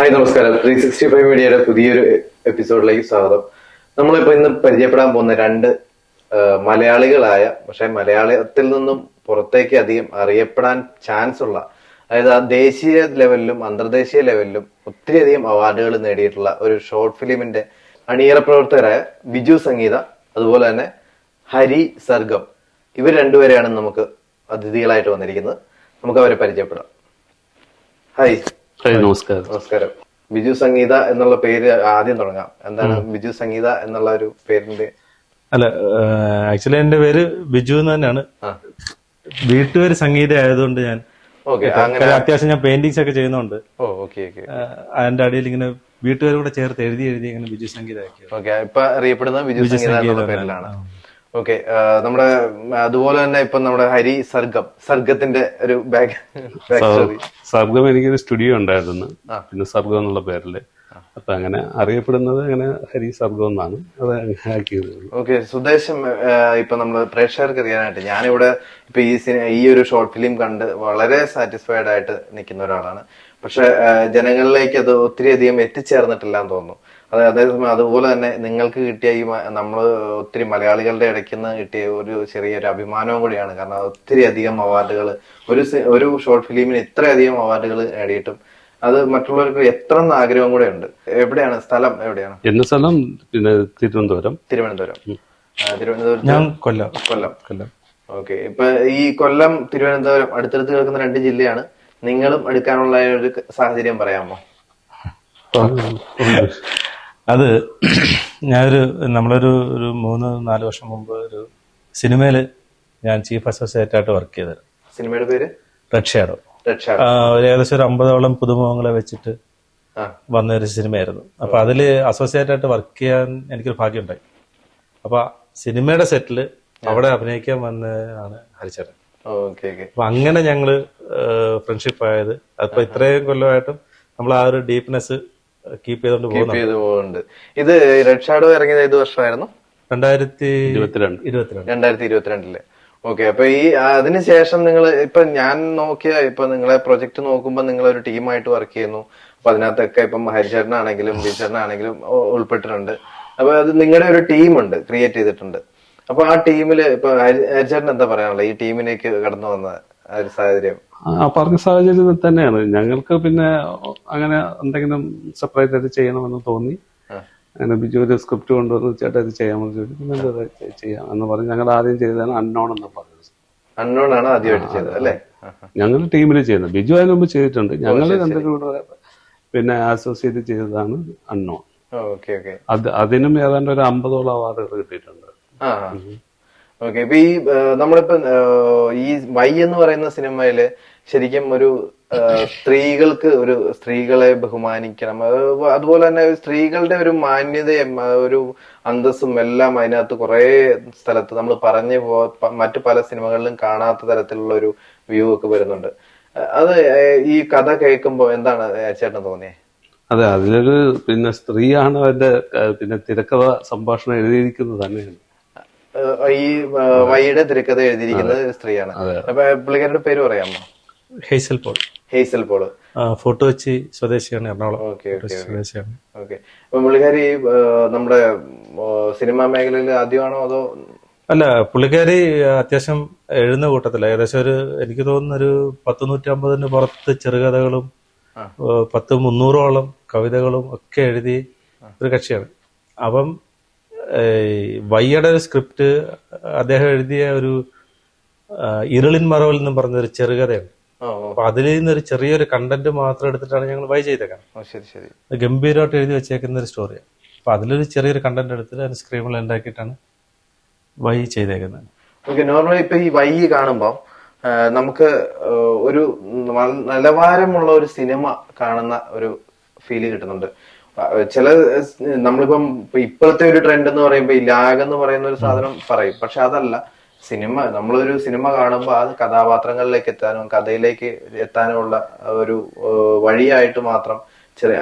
Hi നമസ്കാരം. Three sixty five മീഡിയയുടെ പുതിയൊരു എപ്പിസോഡിലേക്ക് സ്വാഗതം. നമ്മളിപ്പോ ഇന്ന് പരിചയപ്പെടാൻ പോകുന്ന രണ്ട് മലയാളികളായ പക്ഷെ മലയാളത്തിൽ നിന്നും പുറത്തേക്ക് അധികം അറിയപ്പെടാൻ ചാൻസ് ഉള്ള അതായത് ആ ദേശീയ ലെവലിലും അന്തർദേശീയ ലെവലിലും ഒത്തിരിയധികം അവാർഡുകൾ നേടിയിട്ടുള്ള ഒരു ഷോർട്ട് ഫിലിമിന്റെ അണിയറ പ്രവർത്തകരായ ബിജു സംഗീത അതുപോലെ തന്നെ ഹരി സർഗം. ഇവർ രണ്ടുപേരെയാണ് നമുക്ക് അതിഥികളായിട്ട് വന്നിരിക്കുന്നത്. നമുക്ക് അവരെ പരിചയപ്പെടാം. ഹായ് ഹായ് നമസ്കാരം. നമസ്കാരം. ബിജു സംഗീത എന്നുള്ള പേര് ആദ്യം തുടങ്ങാം. എന്താണ് ബിജു സംഗീത എന്നുള്ള ഒരു പേരിന്റെ അല്ല ആക്ച്വലി എന്റെ പേര് ബിജു എന്ന് തന്നെയാണ്. വീട്ടുപേര് സംഗീത ആയതുകൊണ്ട് ഞാൻ അങ്ങനെ അത്യാവശ്യം ഞാൻ പെയിന്റിങ്സ് ഒക്കെ ചെയ്യുന്നുണ്ട്. അതിന്റെ അടിയിൽ ഇങ്ങനെ വീട്ടുകാരും കൂടെ ചേർത്ത് എഴുതി എഴുതി ഇങ്ങനെ ബിജു സംഗീത ഇപ്പൊ അറിയപ്പെടുന്ന ബിജു സംഗീത പേരിലാണ്. ഓക്കെ നമ്മുടെ അതുപോലെ തന്നെ ഇപ്പൊ നമ്മുടെ ഹരി സർഗം സർഗത്തിന്റെ ഒരു ബാക്ക് സർഗം എനിക്കൊരു സ്റ്റുഡിയോ ഉണ്ടായിരുന്നു. പിന്നെ സർഗം എന്നുള്ള പേരിൽ. അപ്പൊ അങ്ങനെ അറിയപ്പെടുന്നത് അങ്ങനെ ഹരി സർഗം എന്നാണ്. അത് ആക്കിയത് ഓക്കെ സുദേശം ഇപ്പൊ നമ്മൾ പ്രേക്ഷകർക്ക് അറിയാനായിട്ട് ഞാനിവിടെ ഇപ്പൊ ഈ സിനിമ ഈ ഒരു ഷോർട്ട് ഫിലിം കണ്ട് വളരെ സാറ്റിസ്ഫൈഡ് ആയിട്ട് നിൽക്കുന്ന ഒരാളാണ്. പക്ഷെ ജനങ്ങളിലേക്ക് അത് ഒത്തിരി അധികം എത്തിച്ചേർന്നിട്ടില്ല എന്ന് തോന്നുന്നു. അത് അതേസമയം അതുപോലെ തന്നെ നിങ്ങൾക്ക് കിട്ടിയ ഈ നമ്മൾ ഒത്തിരി മലയാളികളുടെ ഇടയ്ക്ക് നിന്ന് കിട്ടിയ ഒരു ചെറിയൊരു അഭിമാനവും കൂടിയാണ്. കാരണം ഒത്തിരി അധികം അവാർഡുകൾ ഒരു ഒരു ഷോർട്ട് ഫിലിമിന് ഇത്രയധികം അവാർഡുകൾ നേടിയിട്ടും അത് മറ്റുള്ളവർക്ക് എത്ര ആഗ്രഹം കൂടെ ഉണ്ട്. എവിടെയാണ്? സ്ഥലം എവിടെയാണ്? എന്റെ സ്ഥലം പിന്നെ തിരുവനന്തപുരം. തിരുവനന്തപുരം. തിരുവനന്തപുരം ഞാൻ കൊല്ലം. കൊല്ലം. കൊല്ലം. ഓക്കെ. ഇപ്പൊ ഈ കൊല്ലം തിരുവനന്തപുരം അടുത്തടുത്ത് കിടക്കുന്ന രണ്ട് ജില്ലയാണ്. നിങ്ങളും എടുക്കാനുള്ള ഒരു സാഹചര്യം പറയാമോ? അത് ഞാനൊരു നമ്മളൊരു ഒരു മൂന്ന് നാല് വർഷം മുമ്പ് ഒരു സിനിമയിൽ ഞാൻ ചീഫ് അസോസിയേറ്റ് ആയിട്ട് വർക്ക് ചെയ്തത്. സിനിമയുടെ പേര്? റെഡ് ഷാഡോ ഒരു ഏകദേശം ഒരു അമ്പതോളം പുതുമുഖങ്ങളെ വെച്ചിട്ട് വന്ന ഒരു സിനിമയായിരുന്നു. അപ്പൊ അതിൽ അസോസിയേറ്റ് ആയിട്ട് വർക്ക് ചെയ്യാൻ എനിക്കൊരു ഭാഗ്യം ഉണ്ടായി അപ്പൊ സിനിമയുടെ സെറ്റിൽ അവിടെ അഭിനയിക്കാൻ വന്ന ആണ് ഹരിചരൻ ഓക്കെ ഓക്കെ. അപ്പൊ അങ്ങനെ ഞങ്ങൾ ഫ്രണ്ട്ഷിപ്പ് ആയത്. അപ്പൊ ഇത്രയും കൊല്ലമായിട്ടും നമ്മൾ ആ ഒരു ഡീപ്നെസ് കീപ്പ് ചെയ്തോണ്ട് പോകുന്നു പോകുന്നുണ്ട്. ഇത് റെഡ് ഷാഡോ ഇറങ്ങിയത് ഏത് വർഷമായിരുന്നു? രണ്ടായിരത്തി ഇരുപത്തിരണ്ട്. ഇരുപത്തിരണ്ട്. രണ്ടായിരത്തി ഇരുപത്തിരണ്ടിൽ ഓക്കെ അപ്പൊ ഈ അതിനുശേഷം നിങ്ങൾ ഇപ്പൊ ഞാൻ നോക്കിയ ഇപ്പൊ നിങ്ങളെ പ്രൊജക്ട് നോക്കുമ്പോൾ നിങ്ങൾ ഒരു ടീമായിട്ട് വർക്ക് ചെയ്യുന്നു. അപ്പൊ അതിനകത്തൊക്കെ ഇപ്പം ഹരിചരനാണെങ്കിലും ബിചരനാണെങ്കിലും ഉൾപ്പെട്ടിട്ടുണ്ട്. അപ്പൊ അത് നിങ്ങളുടെ ഒരു ടീമുണ്ട് ക്രിയേറ്റ് ചെയ്തിട്ടുണ്ട്. അപ്പൊ ആ ടീമിൽ ഇപ്പൊ ഹരി- ഹരിചരൻ എന്താ പറയാനുള്ളത്? ഈ ടീമിലേക്ക് കടന്നു വന്ന ആ ഒരു സാഹചര്യം. ആ പറഞ്ഞ സാഹചര്യം തന്നെയാണ്. ഞങ്ങൾക്ക് പിന്നെ അങ്ങനെ എന്തെങ്കിലും സെപ്പറേറ്റ് ആയിട്ട് ചെയ്യണമെന്ന് തോന്നി. അങ്ങനെ ബിജു ഒരു സ്ക്രിപ്റ്റ് കൊണ്ടുവന്ന് ചേട്ടാ ഇത് ചെയ്യാമെന്ന് ചോദിച്ചു. പിന്നെ ചെയ്യാം എന്ന് പറഞ്ഞ് ഞങ്ങൾ ആദ്യം ചെയ്തതാണ് അൺനോൺ എന്ന് പറഞ്ഞത്. അൺനോൺ ആണ് ആദ്യമായിട്ട് ചെയ്തത് അല്ലേ? ഞങ്ങൾ ടീമിൽ ചെയ്യുന്നത്. ബിജു അതിന് മുമ്പ് ചെയ്തിട്ടുണ്ട്. ഞങ്ങൾ രണ്ടുപേരും കൂടെ പിന്നെ അസോസിയേറ്റ് ചെയ്തതാണ് അൺനോൺ അത് അതിനും ഏതാണ്ട് ഒരു അമ്പതോളം അവാർഡുകൾ കിട്ടിയിട്ടുണ്ട്. ഓക്കെ ഇപ്പൊ ഈ നമ്മളിപ്പോ ഈ വൈ എന്ന് പറയുന്ന സിനിമയിൽ ശരിക്കും ഒരു സ്ത്രീകൾക്ക് ഒരു സ്ത്രീകളെ ബഹുമാനിക്കണം. അതുപോലെ തന്നെ സ്ത്രീകളുടെ ഒരു മാന്യതയും ഒരു അന്തസ്സും എല്ലാം അതിനകത്ത് കുറെ സ്ഥലത്ത് നമ്മൾ പറഞ്ഞു പോ മറ്റു പല സിനിമകളിലും കാണാത്ത തരത്തിലുള്ള ഒരു വ്യൂ ഒക്കെ വരുന്നുണ്ട്. അത് ഈ കഥ കേൾക്കുമ്പോ എന്താണ് ചേട്ടൻ തോന്നിയേ? അതെ അതിലൊരു പിന്നെ സ്ത്രീയാണ് അതിന്റെ പിന്നെ തിരക്കഥ സംഭാഷണം എഴുതിയിരിക്കുന്നത് തന്നെയാണ്. ഈ വൈയുടെ തിരക്കഥ എഴുതിയിരിക്കുന്നത് സ്ത്രീയാണ്. അപ്പൊ പുള്ളിക്കാരുടെ പേര് പറയാമോ? Hazel Paul. Hazel Paul photo വെച്ച് സ്വദേശിയാണ് എറണാകുളം. സ്വദേശിയാണ്. ഓക്കെ. അപ്പൊ പുള്ളിക്കാരി നമ്മുടെ സിനിമാ മേഖലയിൽ ആദ്യമാണോ അതോ? അല്ല പുള്ളിക്കാരി അത്യാവശ്യം എഴുതുന്ന കൂട്ടത്തില്ല ഏകദേശം ഒരു എനിക്ക് തോന്നുന്ന ഒരു പത്ത് നൂറ്റമ്പതിന് പുറത്ത് ചെറുകഥകളും പത്ത് മുന്നൂറോളം കവിതകളും ഒക്കെ എഴുതി ഒരു കക്ഷിയാണ്. അപ്പം വയ്യയുടെ ഒരു സ്ക്രിപ്റ്റ് അദ്ദേഹം എഴുതിയ ഒരു ഇരുളിൻ മറവൽ എന്നും പറഞ്ഞൊരു ചെറുകഥയുണ്ട് അപ്പൊ അതിൽ നിന്നൊരു ചെറിയൊരു കണ്ടന്റ് മാത്രം എടുത്തിട്ടാണ് ഞങ്ങൾ വൈ ചെയ്തേക്കാം ഗംഭീരമായിട്ട് എഴുതി വെച്ചേക്കുന്ന ഒരു സ്റ്റോറിയാണ് അപ്പൊ അതിലൊരു ചെറിയൊരു കണ്ടന്റ് എടുത്തിട്ട് അതിന് സ്ക്രീനിൽ ഉണ്ടാക്കിയിട്ടാണ് വൈ ചെയ്തേക്കുന്നത്. ഓക്കെ നോർമലി ഇപ്പൊ ഈ വൈ കാണുമ്പോ നമുക്ക് ഒരു നിലവാരമുള്ള ഒരു സിനിമ കാണുന്ന ഒരു ഫീൽ കിട്ടുന്നുണ്ട്. ചില നമ്മളിപ്പം ഇപ്പൊ ഇപ്പോഴത്തെ ഒരു ട്രെൻഡ് എന്ന് പറയുമ്പോ ഈ ലാഗ് എന്ന് പറയുന്ന ഒരു സാധനം പറയും. പക്ഷെ അതല്ല. സിനിമ നമ്മളൊരു സിനിമ കാണുമ്പോൾ അത് കഥാപാത്രങ്ങളിലേക്ക് എത്താനും കഥയിലേക്ക് എത്താനുമുള്ള ഒരു വഴിയായിട്ട് മാത്രം ചെറിയ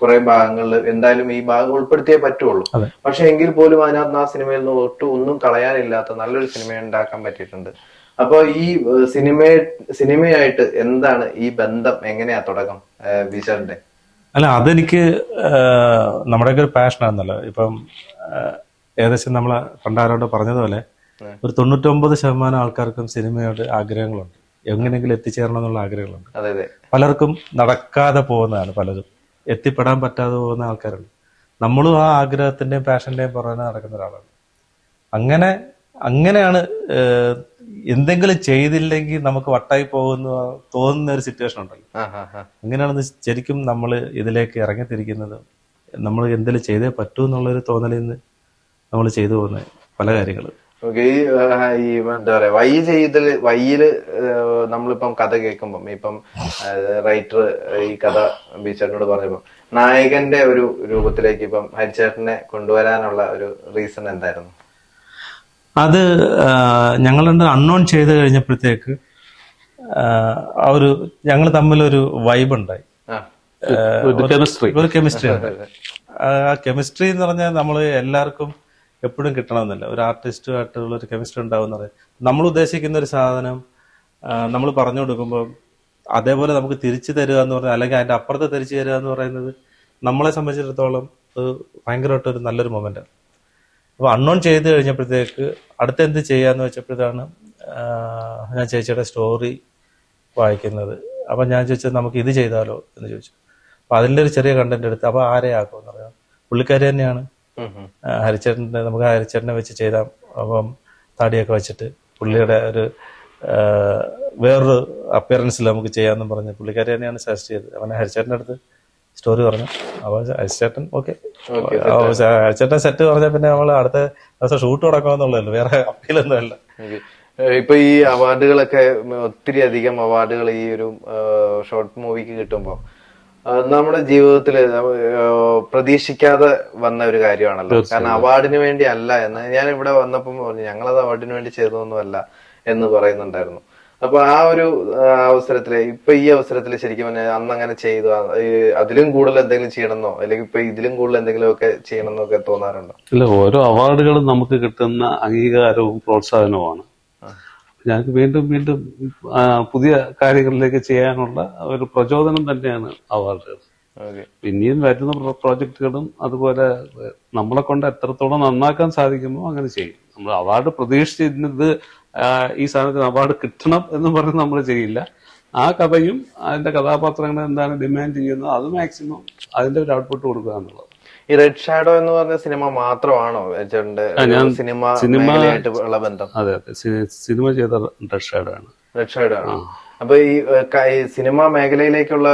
കുറെ ഭാഗങ്ങളിൽ എന്തായാലും ഈ ഭാഗം ഉൾപ്പെടുത്തിയേ പറ്റുള്ളൂ. പക്ഷെ എങ്കിൽ പോലും അതിനകത്ത് ആ സിനിമയിൽ നിന്ന് ഒട്ടും ഒന്നും കളയാനില്ലാത്ത നല്ലൊരു സിനിമ ഉണ്ടാക്കാൻ പറ്റിയിട്ടുണ്ട്. അപ്പൊ ഈ സിനിമ സിനിമയായിട്ട് എന്താണ് ഈ ബന്ധം എങ്ങനെയാ തുടക്കം വിശാലിന്റെ അല്ല അതെനിക്ക് നമ്മുടെയൊക്കെ ഒരു പാഷനാണെന്നല്ലോ ഇപ്പം ഏകദേശം നമ്മളെ പണ്ടാരോട് പറഞ്ഞതുപോലെ ഒരു തൊണ്ണൂറ്റൊമ്പത് ശതമാനം ആൾക്കാർക്കും സിനിമയോട് ആഗ്രഹങ്ങളുണ്ട്. എങ്ങനെയെങ്കിലും എത്തിച്ചേരണം എന്നുള്ള ആഗ്രഹങ്ങളുണ്ട് പലർക്കും നടക്കാതെ പോകുന്നതാണ് പലരും എത്തിപ്പെടാൻ പറ്റാതെ പോകുന്ന ആൾക്കാരുണ്ട്. നമ്മളും ആ ആഗ്രഹത്തിന്റെയും പാഷന്റെയും പുറമെ നടക്കുന്ന ഒരാളാണ്. അങ്ങനെ അങ്ങനെയാണ് എന്തെങ്കിലും ചെയ്തില്ലെങ്കിൽ നമുക്ക് വട്ടായി പോകുന്ന തോന്നുന്ന ഒരു സിറ്റുവേഷൻ ഉണ്ടല്ലോ. അങ്ങനെയാണെന്ന് ശരിക്കും നമ്മൾ ഇതിലേക്ക് ഇറങ്ങിത്തിരിക്കുന്നത് നമ്മൾ എന്തെങ്കിലും ചെയ്തേ പറ്റൂ എന്നുള്ളൊരു തോന്നലിൽ നിന്ന് നമ്മൾ ചെയ്തു പോകുന്ന പല കാര്യങ്ങളും. ഈ എന്താ പറയാ വൈ ചെയ്തൽ വയ്യിൽ ഏഹ്, നമ്മളിപ്പം കഥ കേൾക്കുമ്പം ഇപ്പം റൈറ്റർ ഈ കഥ ബീച്ചേട്ടനോട് പറഞ്ഞപ്പോ നായകന്റെ ഒരു രൂപത്തിലേക്ക് ഇപ്പം ഹരിച്ചേട്ടനെ കൊണ്ടുവരാനുള്ള ഒരു റീസൺ എന്തായിരുന്നു? അത് ഞങ്ങൾ രണ്ട് അൺനോൺ ചെയ്ത് കഴിഞ്ഞപ്പോഴത്തേക്ക് ആ, ഒരു ഞങ്ങൾ തമ്മിലൊരു വൈബ് ഉണ്ടായി. ഒരു കെമിസ്ട്രി ഒരു കെമിസ്ട്രി ആ കെമിസ്ട്രി എന്ന് പറഞ്ഞാൽ നമ്മൾ എല്ലാവർക്കും എപ്പോഴും കിട്ടണമെന്നില്ല. ഒരു ആർട്ടിസ്റ്റുമായിട്ടുള്ള ഒരു കെമിസ്ട്രി ഉണ്ടാവും എന്ന് പറയും. നമ്മൾ ഉദ്ദേശിക്കുന്ന ഒരു സാധനം നമ്മൾ പറഞ്ഞു കൊടുക്കുമ്പോൾ അതേപോലെ നമുക്ക് തിരിച്ചു തരിക എന്ന് പറഞ്ഞാൽ അല്ലെങ്കിൽ അതിന്റെ അപ്പുറത്ത് തിരിച്ചു തരിക എന്ന് പറയുന്നത് നമ്മളെ സംബന്ധിച്ചിടത്തോളം അത് ഭയങ്കരമായിട്ട് ഒരു നല്ലൊരു മൊമെന്റാണ് അപ്പൊ അൺനോൺ ചെയ്ത് കഴിഞ്ഞപ്പോഴത്തേക്ക് അടുത്ത എന്ത് ചെയ്യാന്ന് വെച്ചപ്പോഴാണ് ഞാൻ ചേച്ചിയുടെ സ്റ്റോറി വായിക്കുന്നത്. അപ്പൊ ഞാൻ ചോദിച്ചത് നമുക്ക് ഇത് ചെയ്താലോ? എന്ന് ചോദിച്ചു. അപ്പൊ അതിന്റെ ഒരു ചെറിയ കണ്ടന്റ് എടുത്ത് അപ്പൊ ആരെ ആക്കും? എന്ന് പറയാം പുള്ളിക്കാരി തന്നെയാണ്. ഹരിച്ചേട്ടന്റെ നമുക്ക് ഹരിച്ചേട്ടനെ വെച്ച് ചെയ്താം. അപ്പം താടിയൊക്കെ വെച്ചിട്ട് പുള്ളിയുടെ ഒരു വേറൊരു അപ്പിയറൻസിൽ നമുക്ക് ചെയ്യാമെന്നും പറഞ്ഞ് പുള്ളിക്കാരി തന്നെയാണ് സജസ്റ്റ് ചെയ്തത്. അവനെ ഹരിച്ചേട്ടന്റെ അടുത്ത് സ്റ്റോറി പറഞ്ഞു. അപ്പൊ ഹരിച്ചേട്ടൻ ഓക്കെ. ഹരിച്ചേട്ടൻ സെറ്റ് പറഞ്ഞാൽ പിന്നെ നമ്മൾ അടുത്ത ദിവസം ഷൂട്ട് തുടങ്ങുമെന്നുള്ളതല്ലോ വേറെ അപ്പീലൊന്നും അല്ല Okay. ഇപ്പൊ ഈ അവാർഡുകളൊക്കെ ഒത്തിരി അധികം അവാർഡുകൾ ഈ ഒരു ഷോർട്ട് മൂവിക്ക് കിട്ടുമ്പോൾ നമ്മുടെ ജീവിതത്തിൽ പ്രതീക്ഷിക്കാതെ വന്ന ഒരു കാര്യമാണല്ലോ. കാരണം അവാർഡിന് വേണ്ടി അല്ല എന്ന് ഞാൻ ഇവിടെ വന്നപ്പം പറഞ്ഞു ഞങ്ങളത് അവാർഡിന് വേണ്ടി ചെയ്തതൊന്നുമല്ല എന്ന് പറയുന്നുണ്ടായിരുന്നു. അപ്പൊ ആ ഒരു അവസരത്തിൽ ഇപ്പൊ ഈ അവസരത്തിൽ ശരിക്കും പറഞ്ഞാൽ അന്ന് അങ്ങനെ ചെയ്തു അതിലും കൂടുതൽ എന്തെങ്കിലും ചെയ്യണമെന്നോ അല്ലെങ്കിൽ ഇപ്പൊ ഇതിലും കൂടുതൽ എന്തെങ്കിലും ഒക്കെ ചെയ്യണമെന്നോ ഒക്കെ തോന്നാറുണ്ടോ? ഇല്ല ഓരോ അവാർഡുകളും നമുക്ക് കിട്ടുന്ന അംഗീകാരവും പ്രോത്സാഹനവുമാണ്. ഞങ്ങൾക്ക് വീണ്ടും വീണ്ടും പുതിയ കാര്യങ്ങളിലേക്ക് ചെയ്യാനുള്ള ഒരു പ്രചോദനം തന്നെയാണ് അവാർഡുകൾ. പിന്നെയും വരുന്ന പ്രോജക്ടുകളും പ്രോജക്റ്റുകളും അതുപോലെ നമ്മളെ കൊണ്ട് എത്രത്തോളം നന്നാക്കാൻ സാധിക്കുമോ അങ്ങനെ ചെയ്യും. നമ്മൾ അവാർഡ് പ്രതീക്ഷിച്ചിരുന്നത് ഈ സാധനത്തിന് അവാർഡ് കിട്ടണം എന്ന് പറഞ്ഞ് നമ്മൾ ചെയ്യില്ല. ആ കഥയും അതിന്റെ കഥാപാത്രങ്ങൾ എന്താണ് ഡിമാൻഡ് ചെയ്യുന്നത് അത് മാക്സിമം അതിന്റെ ഒരു ഔട്ട്പുട്ട് കൊടുക്കുക എന്നുള്ളത്. ഈ റെഡ് ഷാഡോ എന്ന് പറഞ്ഞ സിനിമ മാത്രമാണോ സിനിമ സിനിമ- ഉള്ള ബന്ധം? അതെ അതെ. സിനിമ ചെയ്ത റെഡ് റെഡ് ഷാഡോ ആണ്. അപ്പൊ ഈ സിനിമ മേഖലയിലേക്കുള്ള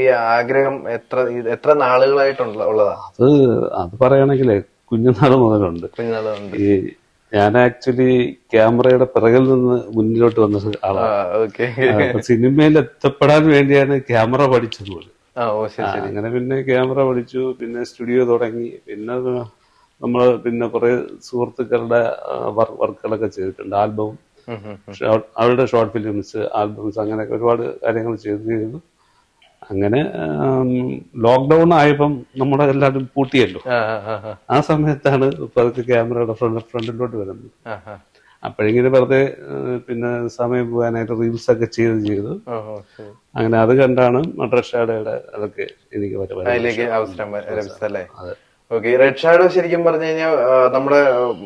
ഈ ആഗ്രഹം എത്ര എത്ര നാളുകളായിട്ടുള്ള ഉള്ളതാ? അത് അത് പറയുകയാണെങ്കിലേ കുഞ്ഞുനാൾ മുതലുണ്ട്. കുഞ്ഞുനാൾ ഈ ഞാൻ ആക്ച്വലി ക്യാമറയുടെ പിറകിൽ നിന്ന് മുന്നിലോട്ട് വന്ന ആളാണ് സിനിമയിൽ എത്തപ്പെടാൻ വേണ്ടിയാണ് ക്യാമറ പഠിച്ചത് പോലും. അങ്ങനെ പിന്നെ ക്യാമറ പഠിച്ചു പിന്നെ സ്റ്റുഡിയോ തുടങ്ങി. പിന്നെ നമ്മൾ പിന്നെ കുറെ സുഹൃത്തുക്കളുടെ വർക്കുകളൊക്കെ ചെയ്തിട്ടുണ്ട്. ആൽബം. അവരുടെ ഷോർട്ട് ഫിലിംസ് ആൽബംസ് അങ്ങനെയൊക്കെ ഒരുപാട് കാര്യങ്ങൾ ചെയ്തിരുന്നു. ചെയ്തു അങ്ങനെ ലോക്ക്ഡൗൺ ആയപ്പം നമ്മുടെ എല്ലാവരും പൂട്ടിയല്ലോ. ആ, സമയത്താണ് പതുക്കെ ക്യാമറയുടെ ഫ്രണ്ട് ഫ്രണ്ടിലോട്ട് വരുന്നത്. അപ്പോഴെങ്കിലും വെറുതെ പിന്നെ സമയം പോകാനായിട്ട് റീൽസ് ഒക്കെ ചെയ്ത് ചെയ്തു. അങ്ങനെ അത് കണ്ടാണ് മദ്രഷയുടെ അതൊക്കെ എനിക്ക് അതിലേക്ക് അവസരം ലഭിച്ചതല്ലേ. ഓക്കെ റെഡ് ഷാഡോ ശരിക്കും പറഞ്ഞു കഴിഞ്ഞാൽ നമ്മുടെ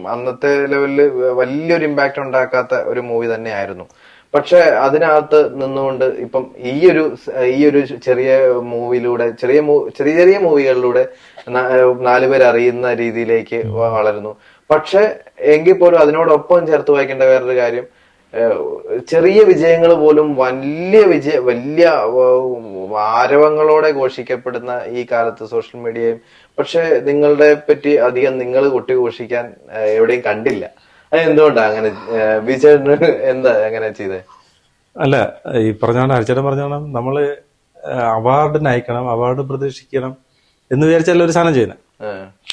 അന്നത്തെ ലെവലിൽ വലിയൊരു ഇമ്പാക്ട് ഉണ്ടാക്കാത്ത ഒരു മൂവി തന്നെയായിരുന്നു. പക്ഷെ അതിനകത്ത് നിന്നുകൊണ്ട് ഇപ്പം ഈ ഒരു ഈ ഒരു ചെറിയ മൂവിയിലൂടെ ചെറിയ ചെറിയ ചെറിയ മൂവികളിലൂടെ നാലുപേർ അറിയുന്ന രീതിയിലേക്ക് വളരുന്നു. പക്ഷെ എങ്കിൽ പോലും അതിനോടൊപ്പം ചേർത്ത് വായിക്കേണ്ട വേറൊരു കാര്യം ചെറിയ വിജയങ്ങൾ പോലും വലിയ വിജയ വലിയ ആരവങ്ങളോടെ ഘോഷിക്കപ്പെടുന്ന ഈ കാലത്ത് സോഷ്യൽ മീഡിയയും പക്ഷെ നിങ്ങളുടെ പറ്റി അധികം നിങ്ങൾ കൊട്ടിഘോഷിക്കാൻ ഘോഷിക്കാൻ എവിടെയും കണ്ടില്ല. എന്തുകൊണ്ടാ അങ്ങനെ ഏഹ് എന്താ അങ്ങനെ ചെയ്തേ? അല്ല ഈ പറഞ്ഞോണം ഹരിച്ചേട്ടൻ പറഞ്ഞോണം നമ്മൾ അവാർഡിന് അയക്കണം അവാർഡ് പ്രതീക്ഷിക്കണം എന്ന് വിചാരിച്ചല്ല ഒരു സാധനം ചെയ്യുന്നത്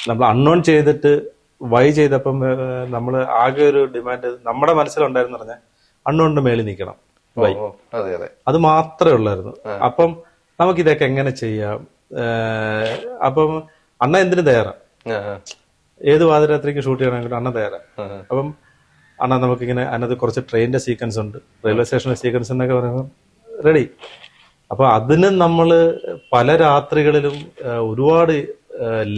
നമ്മൾ അൺനോൺ ചെയ്തിട്ട് വൈ ചെയ്തപ്പം നമ്മൾ ആകെ ഒരു ഡിമാൻഡ് നമ്മുടെ മനസ്സിലുണ്ടായിരുന്നു പറഞ്ഞാൽ അൺനോണിന്റെ മേളിൽ നിൽക്കണം വൈ. അതെ മാത്രമേ ഉള്ളായിരുന്നു. അപ്പം നമുക്ക് ഇതൊക്കെ എങ്ങനെ ചെയ്യാം? അപ്പം അണ്ണ എന്തിനു തയ്യാറാ? ആഹ് ഏത് പാതിരാത്രിക്ക് ഷൂട്ട് ചെയ്യണമെങ്കിലും അണ്ണ തയ്യാറാ. അപ്പം അണ്ണ നമുക്കിങ്ങനെ അതിനകത്ത് കുറച്ച് ട്രെയിനിന്റെ സീക്വൻസ് ഉണ്ട്. റെയിൽവേ സ്റ്റേഷനിലെ സീക്വൻസ് എന്നൊക്കെ പറയുമ്പോൾ റെഡി അപ്പൊ അതിന് നമ്മൾ പല രാത്രികളിലും ഒരുപാട്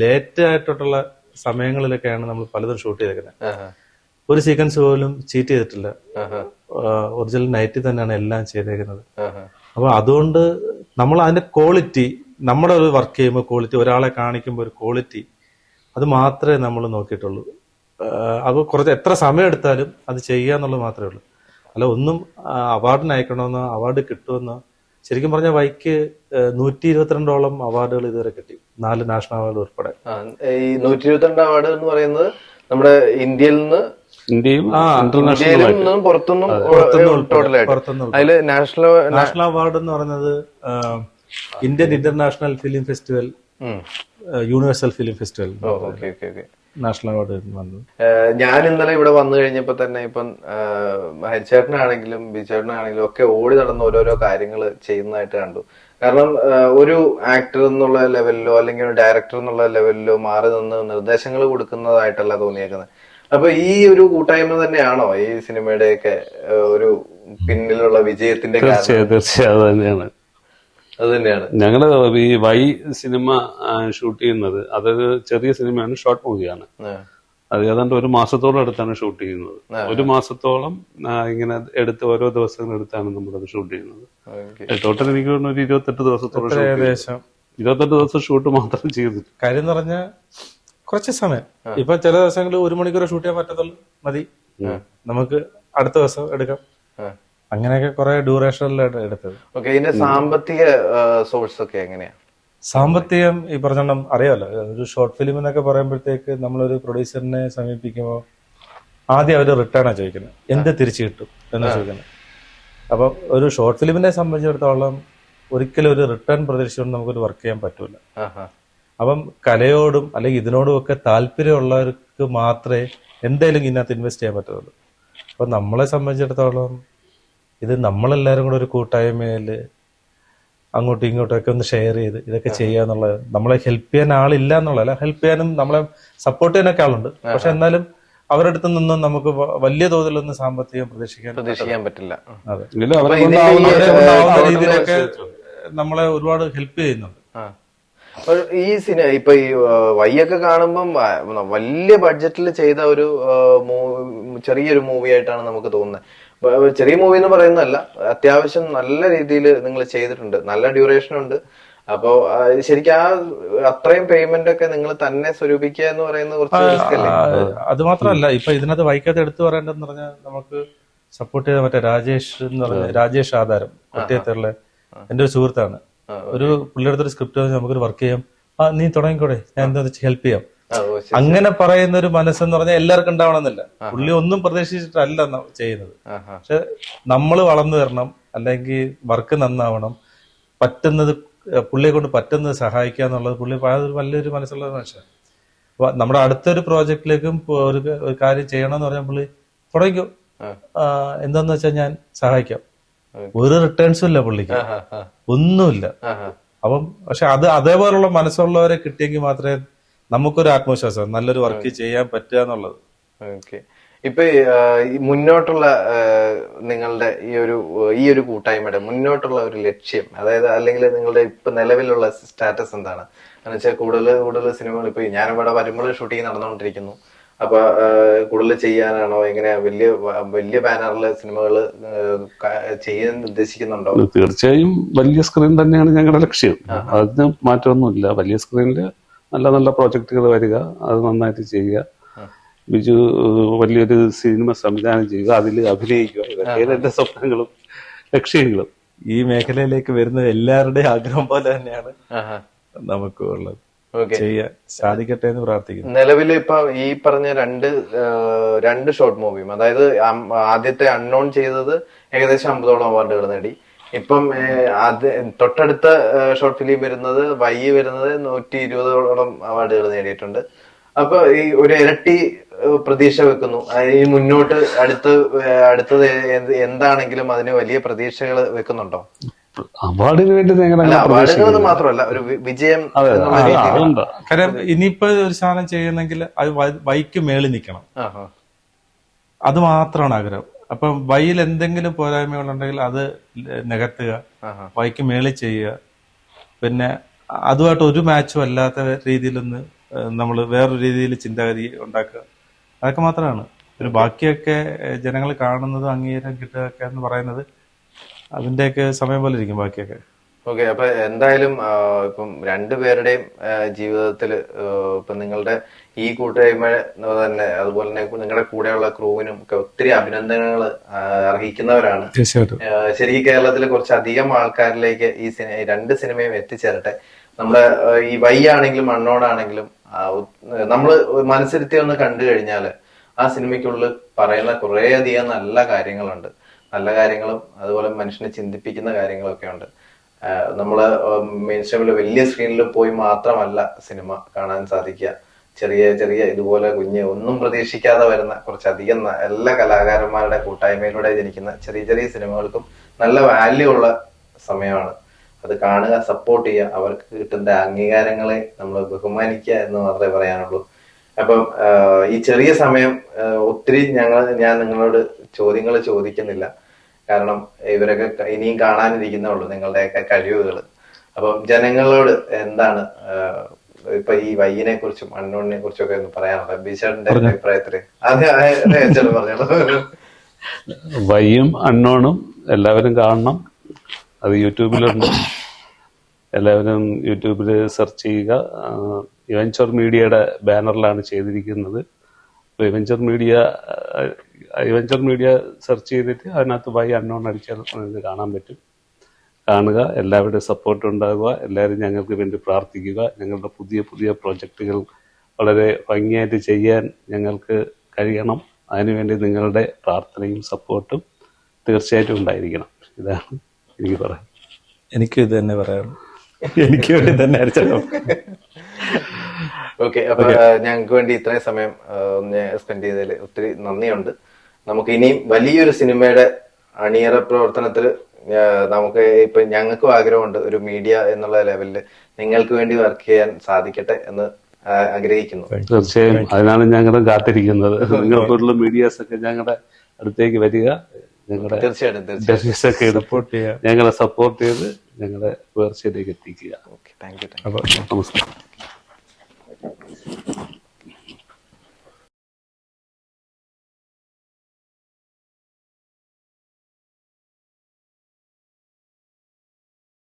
ലേറ്റ് ആയിട്ടുള്ള സമയങ്ങളിലൊക്കെയാണ് നമ്മൾ പലതും ഷൂട്ട് ചെയ്തേക്കുന്നത് ഒരു സീക്വൻസ് പോലും ചീറ്റ് ചെയ്തിട്ടില്ല. ഒറിജിനൽ നൈറ്റിൽ തന്നെയാണ് എല്ലാം ചെയ്തേക്കുന്നത്. അപ്പൊ അതുകൊണ്ട് നമ്മൾ അതിന്റെ ക്വാളിറ്റി നമ്മുടെ ഒരു വർക്ക് ചെയ്യുമ്പോൾ ക്വാളിറ്റി ഒരാളെ കാണിക്കുമ്പോൾ ഒരു ക്വാളിറ്റി അത് മാത്രമേ നമ്മൾ നോക്കിയിട്ടുള്ളൂ. അത് കുറച്ച് എത്ര സമയം എടുത്താലും അത് ചെയ്യുക എന്നുള്ളത് മാത്രമേ ഉള്ളൂ. അല്ല ഒന്നും അവാർഡിന് അയക്കണമെന്നോ അവാർഡ് കിട്ടുമെന്നോ ശരിക്കും പറഞ്ഞാൽ വൈക്ക് നൂറ്റി ഇരുപത്തിരണ്ടോളം അവാർഡുകൾ ഇതുവരെ കിട്ടി. നാല് നാഷണൽ അവാർഡ് ഉൾപ്പെടെ. ഈ നൂറ്റി ഇരുപത്തിരണ്ട് അവാർഡ് എന്ന് പറയുന്നത് നമ്മുടെ ഇന്ത്യയിൽ നിന്ന് ഇന്ത്യയും പുറത്തുനിന്നും ടോട്ടലായിട്ട് അതിൽ നാഷണൽ നാഷണൽ അവാർഡ് എന്ന് പറയുന്നത് Indian international film festival universal film festival okay okay okay. National award വന്നത് ഞാൻ ഇന്നലെ ഇവിടെ വന്നു കഴിഞ്ഞപ്പോ തന്നെ ഇപ്പം ഹരിച്ചേട്ടനാണെങ്കിലും ബിചേട്ടനാണെങ്കിലും ഒക്കെ ഓടി നടന്ന് ഓരോരോ കാര്യങ്ങൾ ചെയ്യുന്നതായിട്ട് കണ്ടു. കാരണം ഒരു ആക്ടർ എന്നുള്ള ലെവലിലോ അല്ലെങ്കിൽ ഒരു ഡയറക്ടർ എന്നുള്ള ലെവലിലോ മാറി നിന്ന് നിർദ്ദേശങ്ങൾ കൊടുക്കുന്നതായിട്ടല്ല തോന്നിയേക്കുന്നത്. അപ്പൊ ഈ ഒരു കൂട്ടായ്മ തന്നെയാണോ ഈ സിനിമയുടെയൊക്കെ ഒരു പിന്നിലുള്ള വിജയത്തിന്റെ തീർച്ചയായും തീർച്ചയായും അത് തന്നെയാണ്. ഞങ്ങൾ ഈ വൈ സിനിമ ഷൂട്ട് ചെയ്യുന്നത് അതൊരു ചെറിയ സിനിമയാണ് ഷോർട്ട് മൂവിയാണ്. അത് ഏതാണ്ട് ഒരു മാസത്തോളം എടുത്താണ് ഷൂട്ട് ചെയ്യുന്നത്. ഒരു മാസത്തോളം ഇങ്ങനെ എടുത്ത് ഓരോ ദിവസങ്ങൾ എടുത്താണ് നമ്മളത് ഷൂട്ട് ചെയ്യുന്നത്. ഓക്കെ. ടോട്ടൽ എനിക്ക് തോന്നുന്നു ഒരു ഇരുപത്തെട്ട് ദിവസത്തോളം ഷൂട്ട് ചെയ്തു. ഏകദേശം? ഇരുപത്തെട്ട് ദിവസം ഷൂട്ട് മാത്രം ചെയ്തു കാര്യം പറഞ്ഞ പറഞ്ഞാൽ കുറച്ച് സമയം. ഇപ്പൊ ചില ദിവസങ്ങളിൽ ഒരു മണിക്കൂർ ഷൂട്ട് ചെയ്യാൻ പറ്റത്തുള്ളൂ. മതി. നമുക്ക് അടുത്ത ദിവസം എടുക്കാം. അങ്ങനെയൊക്കെ കുറെ ഡ്യൂറേഷനിലാണ് എടുത്തത്. ഓക്കെ ഇതിന്റെ സാമ്പത്തിക സോഴ്സ് ഒക്കെ എങ്ങനെയാ? സാമ്പത്തികം ഈ പറഞ്ഞെണ്ണം അറിയാമല്ലോ ഒരു ഷോർട്ട് ഫിലിം എന്നൊക്കെ പറയുമ്പോഴത്തേക്ക് നമ്മളൊരു പ്രൊഡ്യൂസറിനെ സമീപിക്കുമ്പോൾ ആദ്യം അവർ റിട്ടേണാണ് ചോദിക്കുന്നത് എന്ത് തിരിച്ചു കിട്ടും എന്ന് ചോദിക്കുന്നത് അപ്പൊ ഒരു ഷോർട്ട് ഫിലിമിനെ സംബന്ധിച്ചിടത്തോളം ഒരിക്കലും ഒരു റിട്ടേൺ പ്രതീക്ഷിച്ചുകൊണ്ട് നമുക്കൊരു വർക്ക് ചെയ്യാൻ പറ്റൂല. അപ്പം കലയോടും അല്ലെങ്കിൽ ഇതിനോടും ഒക്കെ താല്പര്യമുള്ളവർക്ക് മാത്രമേ എന്തെങ്കിലും ഇതിനകത്ത് ഇൻവെസ്റ്റ് ചെയ്യാൻ പറ്റുള്ളൂ അപ്പൊ നമ്മളെ സംബന്ധിച്ചിടത്തോളം ഇത് നമ്മളെല്ലാവരും കൂടെ ഒരു കൂട്ടായ്മയിൽ അങ്ങോട്ടും ഇങ്ങോട്ടും ഒക്കെ ഒന്ന് ഷെയർ ചെയ്ത് ഇതൊക്കെ ചെയ്യാന്നുള്ളത് നമ്മളെ ഹെൽപ്പ് ചെയ്യാൻ ആളില്ല എന്നുള്ളതല്ല ഹെൽപ്പ് ചെയ്യാനും നമ്മളെ സപ്പോർട്ട് ചെയ്യാനൊക്കെ ആളുണ്ട്. പക്ഷെ എന്നാലും അവരുടെ അടുത്ത് നിന്നും നമുക്ക് വലിയ തോതിലൊന്നും സാമ്പത്തികം പ്രതീക്ഷിക്കാൻ പ്രതീക്ഷിക്കാൻ പറ്റില്ല. രീതിയിലൊക്കെ നമ്മളെ ഒരുപാട് ഹെൽപ്പ് ചെയ്യുന്നുണ്ട്. ഈ സിനിമ ഇപ്പൊ ഈ വയ്യൊക്കെ കാണുമ്പം വലിയ ബഡ്ജറ്റിൽ ചെയ്ത ഒരു ചെറിയൊരു മൂവി ആയിട്ടാണ് നമുക്ക് തോന്നുന്നത് ചെറിയ മൂവി എന്ന് പറയുന്നതല്ല. അത്യാവശ്യം നല്ല രീതിയിൽ നിങ്ങൾ ചെയ്തിട്ടുണ്ട്. നല്ല ഡ്യൂറേഷൻ ഉണ്ട്. അപ്പോ ശരിക്കും ആ അത്രയും പേയ്മെന്റ് ഒക്കെ നിങ്ങൾ തന്നെ സ്വരൂപിക്കുക എന്ന് പറയുന്നത് കുറച്ച് അത് മാത്രമല്ല ഇപ്പൊ ഇതിനകത്ത് വൈക്കത്ത് എടുത്തു പറയേണ്ടതെന്ന് പറഞ്ഞാൽ നമുക്ക് സപ്പോർട്ട് ചെയ്ത മറ്റേ രാജേഷ് എന്ന് പറഞ്ഞ രാജേഷ് ആധാരം കുട്ടിയത്തുള്ള എന്റെ ഒരു സുഹൃത്താണ്. ഒരു പുള്ളിയുടെ ഒരു സ്ക്രിപ്റ്റ് നമുക്കൊരു വർക്ക് ചെയ്യാം. ആ നീ തുടങ്ങിക്കോടെ. ഞാൻ എന്താ ഹെൽപ്പ് ചെയ്യാം. അങ്ങനെ പറയുന്ന ഒരു മനസ്സെന്ന് പറഞ്ഞാൽ എല്ലാവർക്കും ഉണ്ടാവണമെന്നില്ല. പുള്ളി ഒന്നും പ്രതീക്ഷിച്ചിട്ടല്ല ചെയ്യുന്നത്. പക്ഷെ നമ്മൾ വളർന്നു വരണം അല്ലെങ്കിൽ വർക്ക് നന്നാവണം പറ്റുന്നത് പുള്ളിയെ കൊണ്ട് പറ്റുന്നത് സഹായിക്കുക എന്നുള്ളത് പുള്ളി വലിയൊരു മനസ്സുള്ള മനുഷ്യൻ. അപ്പൊ നമ്മുടെ അടുത്തൊരു പ്രോജക്റ്റിലേക്കും ഒരു കാര്യം ചെയ്യണമെന്ന് പറഞ്ഞാൽ പുള്ളി തുടങ്ങിക്കോ. എന്താന്ന് വെച്ചാൽ ഞാൻ സഹായിക്കാം. ഒരു റിട്ടേൺസും ഇല്ല പുള്ളിക്ക്. ഒന്നുമില്ല. അപ്പം പക്ഷെ അത് അതേപോലുള്ള മനസ്സുള്ളവരെ കിട്ടിയെങ്കിൽ മാത്രമേ നമുക്കൊരു ആത്മവിശ്വാസം നല്ലൊരു വർക്ക് ചെയ്യാൻ പറ്റുക എന്നുള്ളത്. ഓക്കെ ഇപ്പൊ മുന്നോട്ടുള്ള നിങ്ങളുടെ ഈ ഒരു ഈ ഒരു കൂട്ടായ്മയുടെ മുന്നോട്ടുള്ള ഒരു ലക്ഷ്യം അതായത് അല്ലെങ്കിൽ നിങ്ങളുടെ ഇപ്പൊ നിലവിലുള്ള സ്റ്റാറ്റസ് എന്താണ്? എന്ന് വെച്ചാൽ കൂടുതൽ കൂടുതൽ സിനിമകൾ ഇപ്പൊ ഞാനിവിടെ വരുമ്പോൾ ഷൂട്ടിംഗ് നടന്നുകൊണ്ടിരിക്കുന്നു. അപ്പൊ കൂടുതൽ ചെയ്യാനാണോ? എങ്ങനെയാ? വലിയ വലിയ ബാനറിൽ സിനിമകൾ ചെയ്യാൻ ഉദ്ദേശിക്കുന്നുണ്ടോ? തീർച്ചയായും വലിയ സ്ക്രീൻ തന്നെയാണ് ഞങ്ങളുടെ ലക്ഷ്യം. അതിന് മാറ്റമൊന്നുമില്ല. വലിയ സ്ക്രീനിൽ നല്ല നല്ല പ്രോജക്റ്റുകൾ വരിക അത് നന്നായിട്ട് ചെയ്യുക. ബിജു വലിയൊരു സിനിമ സംവിധാനം ചെയ്യുക അതിൽ അഭിനയിക്കുക ഇതൊക്കെയാണ് എന്റെ സ്വപ്നങ്ങളും ലക്ഷ്യങ്ങളും. ഈ മേഖലയിലേക്ക് വരുന്ന എല്ലാവരുടെയും ആഗ്രഹം പോലെ തന്നെയാണ്. നമുക്ക് ഉള്ളത്. ഓക്കെ. ചെയ്യാൻ സാധിക്കട്ടെ എന്ന് പ്രാർത്ഥിക്കുന്നു. നിലവിൽ ഇപ്പൊ ഈ പറഞ്ഞ രണ്ട് രണ്ട് ഷോർട്ട് മൂവിയും അതായത് ആദ്യത്തെ അൺനോൺ ചെയ്തത് ഏകദേശം അമ്പതോളം അവാർഡുകൾ നേടി. ഇപ്പം അത് തൊട്ടടുത്ത ഷോർട്ട് ഫിലിം വരുന്നത് വൈ വരുന്നത് നൂറ്റി ഇരുപതോളം അവാർഡുകൾ നേടിയിട്ടുണ്ട്. അപ്പൊ ഈ ഒരു ഇരട്ടി പ്രതീക്ഷ വെക്കുന്നു. ഈ മുന്നോട്ട് അടുത്ത് അടുത്തത് എന്താണെങ്കിലും അതിന് വലിയ പ്രതീക്ഷകൾ വെക്കുന്നുണ്ടോ? അവാർഡിന് വേണ്ടി പ്രതീക്ഷിക്കുന്നില്ല. മാത്രമല്ല ഒരു വിജയം കാര്യം ഇനിയിപ്പോ ഒരു സാധനം ചെയ്യുന്നെങ്കിൽ അത് വൈക്ക് മേളിൽ നിൽക്കണം. അത് മാത്രമാണ് ആഗ്രഹം. അപ്പം വൈയിൽ എന്തെങ്കിലും പോരായ്മകളുണ്ടെങ്കിൽ അത് നികത്തുക. വൈക്ക് മേളിൽ ചെയ്യുക. പിന്നെ അതുമായിട്ട് ഒരു മാച്ചും അല്ലാത്ത രീതിയിലൊന്ന് നമ്മൾ വേറൊരു രീതിയിൽ ചിന്താഗതി ഉണ്ടാക്കുക. അതൊക്കെ മാത്രമാണ്. ഒരു ബാക്കിയൊക്കെ ജനങ്ങൾ കാണുന്നത് അംഗീകാരം കിട്ടുക എന്ന് പറയുന്നത് അതിന്റെയൊക്കെ സമയം പോലെ ഇരിക്കും ബാക്കിയൊക്കെ. ഓക്കെ അപ്പൊ എന്തായാലും ഇപ്പം രണ്ടുപേരുടെയും ജീവിതത്തിൽ ഇപ്പൊ നിങ്ങളുടെ ഈ കൂട്ടായ്മ തന്നെ അതുപോലെ തന്നെ നിങ്ങളുടെ കൂടെയുള്ള ക്രൂവിനും ഒക്കെ ഒത്തിരി അഭിനന്ദനങ്ങൾ അർഹിക്കുന്നവരാണ്. ശരിക്കും കേരളത്തിൽ കുറച്ച് അധികം ആൾക്കാരിലേക്ക് ഈ സിനിമ രണ്ട് സിനിമയും എത്തിച്ചേരട്ടെ. നമ്മുടെ ഈ വൈ ആണെങ്കിലും മണ്ണോടാണെങ്കിലും നമ്മൾ മനസ്സിരുത്തി ഒന്ന് കണ്ടു കഴിഞ്ഞാൽ ആ സിനിമയ്ക്കുള്ളിൽ പറയുന്ന കുറേയധികം നല്ല കാര്യങ്ങളുണ്ട്. നല്ല കാര്യങ്ങളും അതുപോലെ മനുഷ്യനെ ചിന്തിപ്പിക്കുന്ന കാര്യങ്ങളൊക്കെ ഉണ്ട്. നമ്മൾ മെയിൻ സ്ട്രീമിൽ വലിയ സ്ക്രീനിൽ പോയി മാത്രമല്ല സിനിമ കാണാൻ സാധിക്കുക. ചെറിയ ചെറിയ ഇതുപോലെ കുഞ്ഞ് ഒന്നും പ്രതീക്ഷിക്കാതെ വരുന്ന കുറച്ചധികം എല്ലാ കലാകാരന്മാരുടെ കൂട്ടായ്മയിലൂടെ ജനിക്കുന്ന ചെറിയ ചെറിയ സിനിമകൾക്കും നല്ല വാല്യൂ ഉള്ള സമയമാണ്. അത് കാണുക സപ്പോർട്ട് ചെയ്യുക. അവർക്ക് കിട്ടുന്ന അംഗീകാരങ്ങളെ നമ്മൾ ബഹുമാനിക്കുക എന്ന് മാത്രമേ പറയാനുള്ളൂ. അപ്പം ഈ ചെറിയ സമയം ഒത്തിരി ഞങ്ങൾ ഞാൻ നിങ്ങളോട് ചോദ്യങ്ങൾ ചോദിക്കുന്നില്ല. കാരണം ഇവരൊക്കെ ഇനിയും കാണാനിരിക്കുന്നേ ഉള്ളൂ നിങ്ങളുടെയൊക്കെ കഴിവുകൾ അപ്പം ജനങ്ങളോട് എന്താണ് ഇപ്പൊ ഈ വയ്യനെ കുറിച്ചും അണ്ണോണിനെ കുറിച്ചും ഒക്കെ ഒന്ന് പറയാനുള്ള ബീച്ചേട്ടന്റെ അഭിപ്രായത്തിൽ? അതെ പറഞ്ഞോളൂ. വയ്യും അണ്ണോണും എല്ലാവരും കാണണം. അത് യൂട്യൂബിലുണ്ട്. എല്ലാവരും യൂട്യൂബിൽ സെർച്ച് ചെയ്യുക. ഇവഞ്ചർ മീഡിയയുടെ ബാനറിലാണ് ചെയ്തിരിക്കുന്നത്. അപ്പോൾ ഇവഞ്ചർ മീഡിയ ഇവഞ്ചർ മീഡിയ സെർച്ച് ചെയ്തിട്ട് അതിനകത്ത് വൈ അണ്ണോൺ അടിച്ചാൽ കാണാൻ പറ്റും. കാണുക എല്ലാവരുടെയും സപ്പോർട്ട് ഉണ്ടാകുക എല്ലാവരും ഞങ്ങൾക്ക് വേണ്ടി പ്രാർത്ഥിക്കുക. ഞങ്ങളുടെ പുതിയ പുതിയ പ്രോജക്റ്റുകൾ വളരെ ഭംഗിയായിട്ട് ചെയ്യാൻ ഞങ്ങൾക്ക് കഴിയണം. അതിനുവേണ്ടി നിങ്ങളുടെ പ്രാർത്ഥനയും സപ്പോർട്ടും തീർച്ചയായിട്ടും ഉണ്ടായിരിക്കണം. ഇതാണ് എനിക്ക് പറയാം എനിക്കും ഇത് തന്നെ പറയാം എനിക്ക് വേണ്ടി തന്നെ അരച്ചോ ഓക്കെ അപ്പൊ ഞങ്ങൾക്ക് വേണ്ടി ഇത്രയും സമയം സ്പെൻഡ് ചെയ്തതിൽ ഒത്തിരി നന്ദിയുണ്ട്. നമുക്ക് ഇനിയും വലിയൊരു സിനിമയുടെ അണിയറ പ്രവർത്തനത്തിൽ നമുക്ക് ഇപ്പൊ ഞങ്ങൾക്കും ആഗ്രഹമുണ്ട് ഒരു മീഡിയ എന്നുള്ള ലെവലിൽ നിങ്ങൾക്ക് വേണ്ടി വർക്ക് ചെയ്യാൻ സാധിക്കട്ടെ എന്ന് ആഗ്രഹിക്കുന്നു. തീർച്ചയായും. അതിനാണ് ഞങ്ങൾ കാത്തിരിക്കുന്നത്. നിങ്ങൾക്കുള്ള മീഡിയാസ് ഒക്കെ ഞങ്ങളുടെ അടുത്തേക്ക് വരിക. ഞങ്ങളുടെ തീർച്ചയായിട്ടും ഞങ്ങളെ സപ്പോർട്ട് ചെയ്ത് ഞങ്ങളെ ഉയർച്ചയിലേക്ക് എത്തിക്കുക. ഓക്കെ താങ്ക് യു അപ്പൊ നമസ്കാരം.